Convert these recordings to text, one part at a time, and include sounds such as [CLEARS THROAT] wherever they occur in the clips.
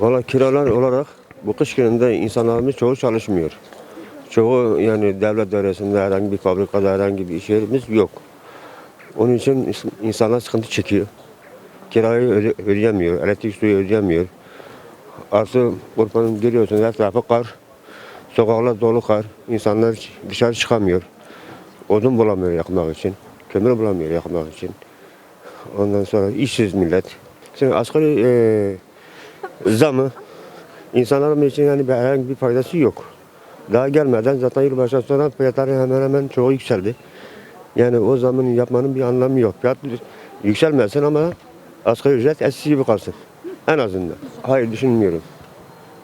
Valla kiralar olarak bu kış gününde insanlarımız çoğu çalışmıyor. Çoğu yani devlet dairesinde herhangi bir fabrikada herhangi bir iş yerimiz yok. Onun için ins- insanlar sıkıntı çekiyor. Kirayı öde- ödeyemiyor, elektrik suyu ödeyemiyor. Artı Urfa'nın görüyorsunuz her tarafı kar. Sokaklar dolu kar. İnsanlar dışarı çıkamıyor. Odun bulamıyor yakmak için. Kömür bulamıyor yakmak için. Ondan sonra işsiz millet. Şimdi asgari eee zamı insanların için yani bir- herhangi bir faydası yok. Daha gelmeden zaten yılbaşından sonra fiyatları hemen hemen çoğu yükseldi. Yani o zamın yapmanın bir anlamı yok. Fiyat yükselmesin ama asgari ücret eskisi gibi kalsın. En azından. Hayır düşünmüyorum.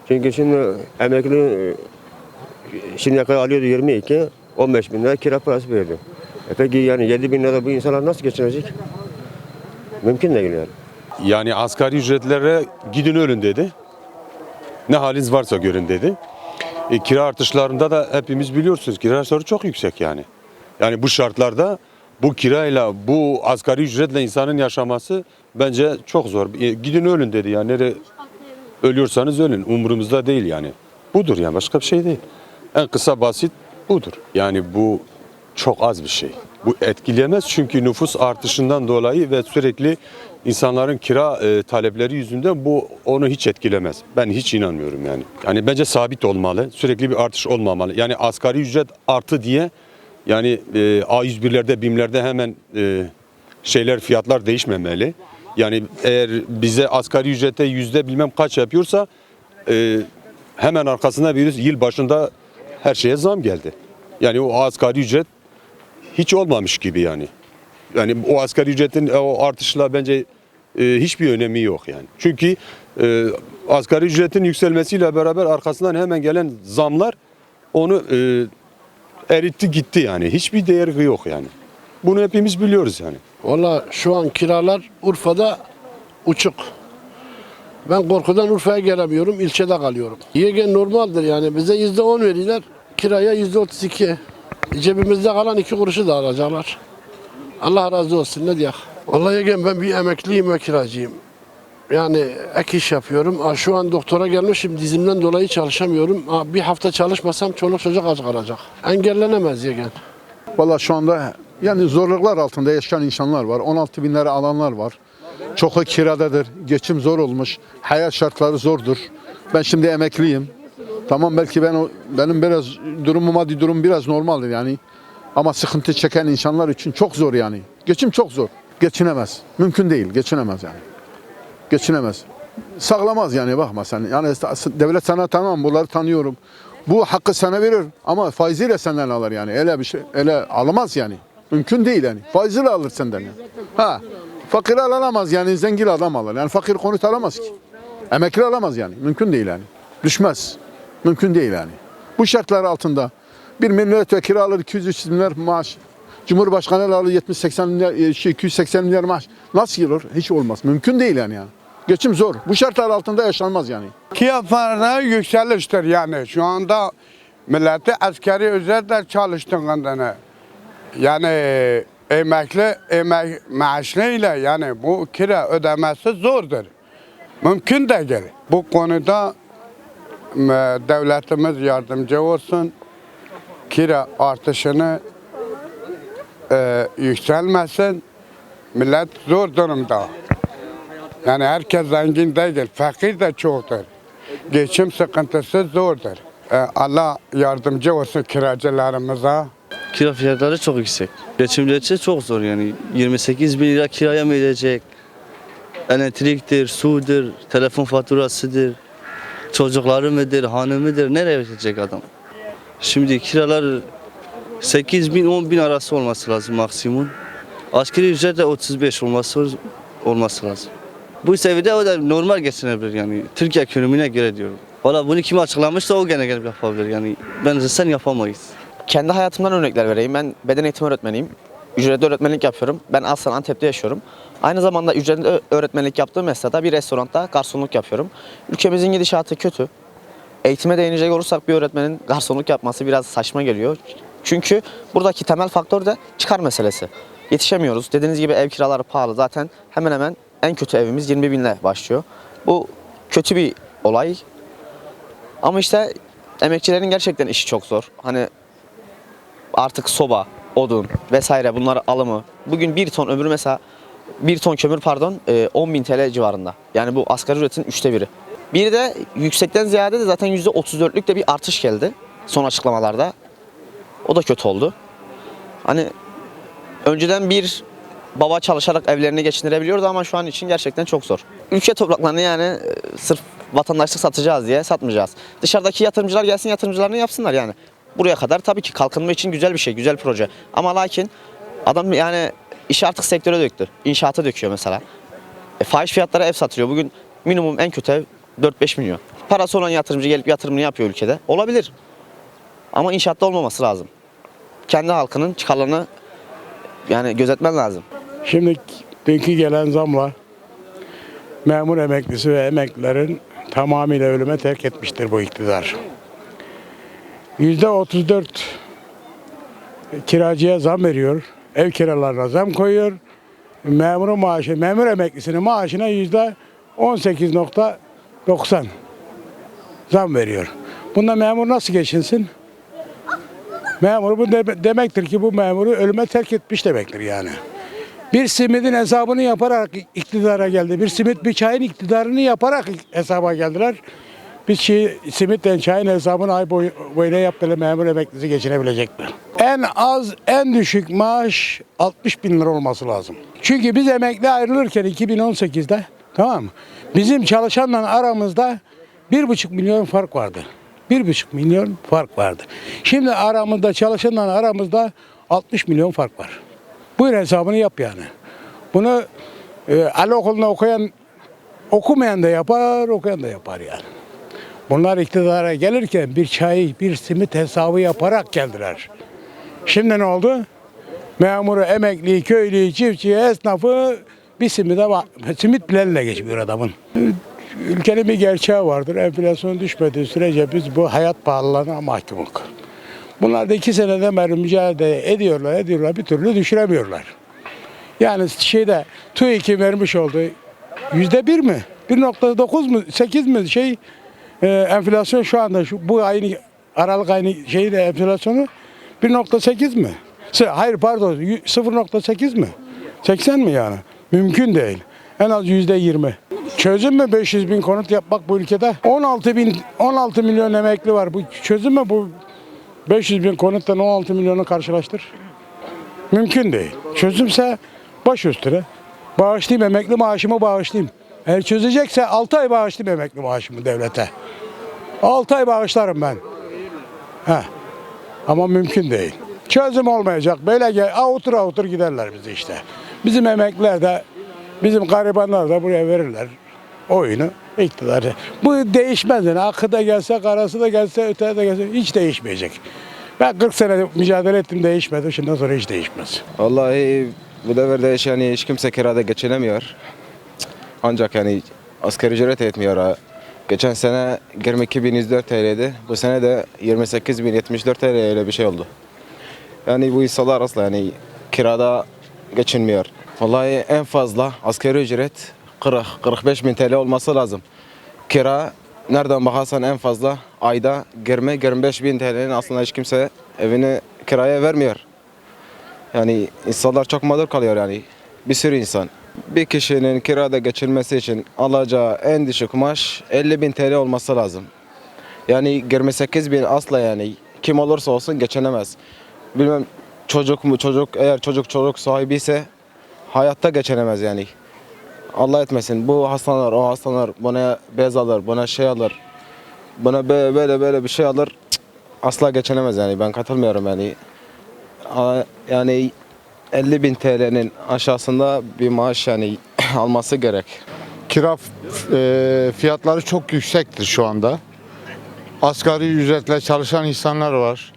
Çünkü şimdi emekli e, şimdiye kadar alıyordu 22, 15 bin lira kira parası veriyordu. E peki yani 7 bin lira bu insanlar nasıl geçinecek? Mümkün değil yani. Yani asgari ücretlere gidin ölün dedi. Ne haliniz varsa görün dedi. E, kira artışlarında da hepimiz biliyorsunuz kira artışları çok yüksek yani. Yani bu şartlarda bu kirayla bu asgari ücretle insanın yaşaması bence çok zor. E, gidin ölün dedi yani. Nereye ölüyorsanız ölün. Umurumuzda değil yani. Budur yani başka bir şey değil. En kısa basit budur. Yani bu çok az bir şey. Bu etkileyemez çünkü nüfus artışından dolayı ve sürekli insanların kira e, talepleri yüzünden bu onu hiç etkilemez. Ben hiç inanmıyorum yani. Yani bence sabit olmalı. Sürekli bir artış olmamalı. Yani asgari ücret artı diye yani e, A101'lerde, BİM'lerde hemen e, şeyler fiyatlar değişmemeli. Yani eğer bize asgari ücrete yüzde bilmem kaç yapıyorsa e, hemen arkasında bir yıl başında her şeye zam geldi. Yani o asgari ücret hiç olmamış gibi yani. Yani o asgari ücretin o artışla bence e, hiçbir önemi yok yani. Çünkü e, asgari ücretin yükselmesiyle beraber arkasından hemen gelen zamlar onu e, eritti gitti yani. Hiçbir değeri yok yani. Bunu hepimiz biliyoruz yani. Valla şu an kiralar Urfa'da uçuk. Ben korkudan Urfa'ya gelemiyorum, ilçede kalıyorum. YG normaldir yani bize yüzde on veriyorlar, kiraya yüzde otuz iki. Cebimizde kalan iki kuruşu da alacaklar. Allah razı olsun ne diyek. Vallahi YG'm ben bir emekliyim ve kiracıyım. Yani ek iş yapıyorum. Şu an doktora gelmişim dizimden dolayı çalışamıyorum. Bir hafta çalışmasam çoluk çocuk aç kalacak. Engellenemez YG'm. Valla şu anda yani zorluklar altında yaşayan insanlar var. 16 bin lira alanlar var. Çoku kiradadır. Geçim zor olmuş. Hayat şartları zordur. Ben şimdi emekliyim. Tamam belki ben benim biraz durumum maddi durum biraz normaldir yani. Ama sıkıntı çeken insanlar için çok zor yani. Geçim çok zor. Geçinemez. Mümkün değil. Geçinemez yani. Geçinemez. Sağlamaz yani bakma sen. Yani devlet sana tamam bunları tanıyorum. Bu hakkı sana verir ama faiziyle senden alır yani. Öyle bir şey öyle alamaz yani. Mümkün değil yani. Faiziyle alır senden yani. Ha. Fakir alamaz yani zengin adam alır. Yani fakir konut alamaz ki. Emekli alamaz yani. Mümkün değil yani. Düşmez. Mümkün değil yani. Bu şartlar altında bir milletvekili alır 200-300 milyar maaş. Cumhurbaşkanı alır 70-80 milyar, e, şey, 280 milyar maaş. Nasıl olur? Hiç olmaz. Mümkün değil yani. yani. Geçim zor. Bu şartlar altında yaşanmaz yani. Fiyatlarına yükseliştir yani. Şu anda milleti askeri ücretle çalıştığından yani emekli emek maaşıyla yani bu kira ödemesi zordur. Mümkün değil. Bu konuda devletimiz yardımcı olsun. Kira artışını e, yükselmesin. Millet zor durumda. Yani herkes zengin değil, fakir de çoktur. Geçim sıkıntısı zordur. Ee, Allah yardımcı olsun kiracılarımıza. Kira fiyatları çok yüksek. Geçimler için çok zor yani. 28 bin lira kiraya mı ödeyecek? Elektriktir, sudur, telefon faturasıdır, çocukları mıdır, hanımıdır, nereye verecek adam? Şimdi kiralar 8 bin 10 bin arası olması lazım maksimum. Asgari ücret de 35 olması olması lazım. Bu seviyede o da normal geçinebilir yani. Türkiye ekonomine göre diyorum. Valla bunu kim açıklamışsa o gene gelip yapabilir yani. Ben sen yapamayız. Kendi hayatımdan örnekler vereyim. Ben beden eğitimi öğretmeniyim. Ücretli öğretmenlik yapıyorum. Ben Aslan Antep'te yaşıyorum. Aynı zamanda ücretli öğretmenlik yaptığım esnada bir restoranda garsonluk yapıyorum. Ülkemizin gidişatı kötü. Eğitime değinecek olursak bir öğretmenin garsonluk yapması biraz saçma geliyor. Çünkü buradaki temel faktör de çıkar meselesi. Yetişemiyoruz. Dediğiniz gibi ev kiraları pahalı. Zaten hemen hemen en kötü evimiz 20 binle başlıyor. Bu kötü bir olay. Ama işte emekçilerin gerçekten işi çok zor. Hani artık soba, odun vesaire bunlar alımı. Bugün bir ton ömrü mesela bir ton kömür pardon e, 10.000 TL civarında. Yani bu asgari ücretin üçte biri. Bir de yüksekten ziyade de zaten %34'lük de bir artış geldi son açıklamalarda. O da kötü oldu. Hani önceden bir baba çalışarak evlerini geçindirebiliyordu ama şu an için gerçekten çok zor. Ülke topraklarını yani e, sırf vatandaşlık satacağız diye satmayacağız. Dışarıdaki yatırımcılar gelsin yatırımcılarını yapsınlar yani. Buraya kadar tabii ki kalkınma için güzel bir şey, güzel proje. Ama lakin adam yani işi artık sektöre döktü. İnşaata döküyor mesela. E, fahiş fiyatlara ev satılıyor. Bugün minimum en kötü ev 4-5 milyon. Parası olan yatırımcı gelip yatırımını yapıyor ülkede. Olabilir. Ama inşaatta olmaması lazım. Kendi halkının çıkarlarını yani gözetmen lazım. Şimdi dünkü gelen zamla memur emeklisi ve emeklilerin tamamıyla ölüme terk etmiştir bu iktidar. Yüzde 34 kiracıya zam veriyor. Ev kiralarına zam koyuyor. Memurun maaşı, memur emeklisinin maaşına yüzde 18.90 zam veriyor. Bunda memur nasıl geçinsin? Memur bu de- demektir ki bu memuru ölüme terk etmiş demektir yani. Bir simidin hesabını yaparak iktidara geldi. Bir simit bir çayın iktidarını yaparak hesaba geldiler. Biz şey, simitten çayın hesabını ay boyu, boyuna yaptılar memur emeklisi geçinebilecekler. En az en düşük maaş 60 bin lira olması lazım. Çünkü biz emekli ayrılırken 2018'de tamam mı? Bizim çalışanla aramızda bir buçuk milyon fark vardı. Bir buçuk milyon fark vardı. Şimdi aramızda çalışanla aramızda 60 milyon fark var. Buyur hesabını yap yani. Bunu e, Ali okulunda okuyan okumayan da yapar, okuyan da yapar yani. Bunlar iktidara gelirken bir çay, bir simit hesabı yaparak geldiler. Şimdi ne oldu? Memuru, emekli, köylü, çiftçi, esnafı bir simide, ba- simit bilenle geçmiyor adamın. Ülkenin bir gerçeği vardır. Enflasyon düşmediği sürece biz bu hayat pahalılığına mahkumuz. Bunlar da iki seneden beri mücadele ediyorlar, ediyorlar. Bir türlü düşüremiyorlar. Yani şeyde TÜİK'in vermiş olduğu yüzde bir mi? 1.9 mu? 8 mi? Şey e, enflasyon şu anda şu bu ayın Aralık ayının şeyi de enflasyonu 1.8 mi? Hayır pardon y- 0.8 mi? 80 mi yani? Mümkün değil. En az yüzde 20. Çözüm mü 500 bin konut yapmak bu ülkede? 16 bin 16 milyon emekli var. Bu çözüm mü bu 500 bin konuttan 16 milyonu karşılaştır. Mümkün değil. Çözümse baş üstüne. Bağışlayayım emekli maaşımı bağışlayayım. Eğer çözecekse 6 ay bağışlayayım emekli maaşımı devlete. 6 ay bağışlarım ben. He. Ama mümkün değil. Çözüm olmayacak. Böyle gel, avutur avutur giderler bizi işte. Bizim emekliler de, bizim garibanlar da buraya verirler oyunu iktidarı. Bu değişmez yani. Akı da gelse, karası da gelse, öteye de gelse hiç değişmeyecek. Ben 40 sene mücadele ettim değişmedi. Şimdiden sonra hiç değişmez. Vallahi bu devirde yani hiç kimse kirada geçinemiyor. Ancak yani asgari ücret etmiyor. Geçen sene 22.104 TL'ydi. Bu sene de 28.074 TL öyle bir şey oldu. Yani bu insanlar asla yani kirada geçinmiyor. Vallahi en fazla asgari ücret 40-45 bin TL olması lazım. Kira nereden bakarsan en fazla ayda 20-25 bin TL'nin aslında hiç kimse evini kiraya vermiyor. Yani insanlar çok mağdur kalıyor yani. Bir sürü insan. Bir kişinin kirada geçirmesi için alacağı en düşük maaş 50 bin TL olması lazım. Yani 28 bin asla yani kim olursa olsun geçinemez. Bilmem çocuk mu çocuk eğer çocuk çocuk sahibi ise hayatta geçinemez yani. Allah etmesin bu hastalar o hastalar buna bez alır buna şey alır. Buna böyle böyle, böyle bir şey alır. Asla geçinemez yani ben katılmıyorum yani. Yani 50 bin TL'nin aşağısında bir maaş yani [CLEARS THROAT] alması gerek. Kira e, fiyatları çok yüksektir şu anda. Asgari ücretle çalışan insanlar var.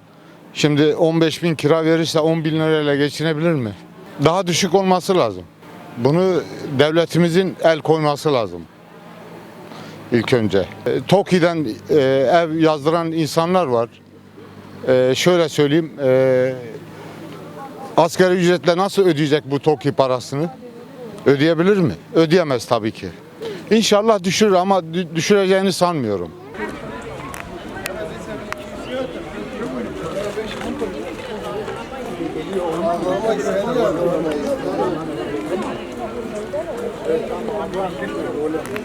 Şimdi 15 bin kira verirse 10 bin lirayla geçinebilir mi? Daha düşük olması lazım. Bunu devletimizin el koyması lazım. İlk önce. E, TOKİ'den e, ev yazdıran insanlar var. E, şöyle söyleyeyim. E, Asgari ücretle nasıl ödeyecek bu TOKİ parasını? Ödeyebilir mi? Ödeyemez tabii ki. İnşallah düşürür ama düşüreceğini sanmıyorum.